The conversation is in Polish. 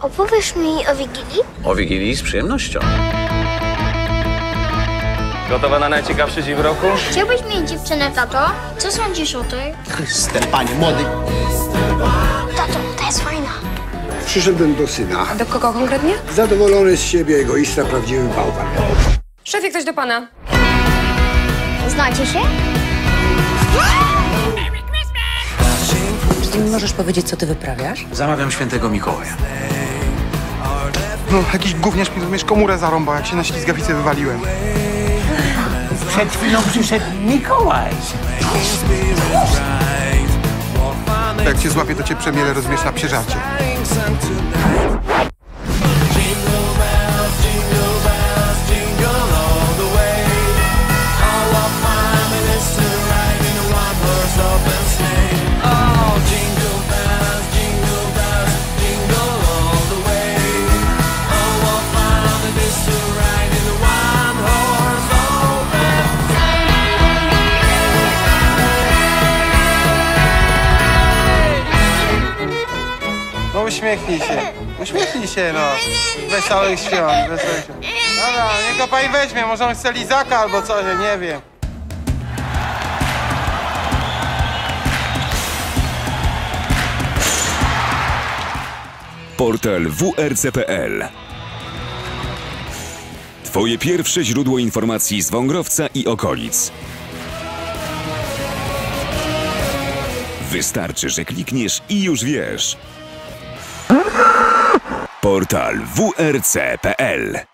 Opowiesz mi o Wigilii? O Wigilii z przyjemnością. Gotowa na najciekawszy dzień w roku? Chciałbyś mieć dziewczynę, tato? Co sądzisz o tej? Chryste, panie młody. Tato, ta jest fajna. Przyszedłem do syna. Do kogo konkretnie? Zadowolony z siebie egoista, prawdziwy bałwan. Szefie, ktoś do pana. Znacie się? Czy ty mi możesz powiedzieć, co ty wyprawiasz? Zamawiam świętego Mikołaja. No, jakiś gówniarz mi rozumiesz komórę zarąbał, jak się na ślizgawicę wywaliłem. Przed chwilą przyszedł Mikołaj. Jak cię złapię, to cię przemielę, rozumiesz, na psieżarcie. No uśmiechnij się, uśmiechnij się, no. Wesołych świąt, wesołych świąt. Dobra, niech go pani weźmie, może on chce lizaka albo coś, ja nie wiem. Portal wrc.pl Twoje pierwsze źródło informacji z Wągrowca i okolic. Wystarczy, że klikniesz i już wiesz. Portal wrc.pl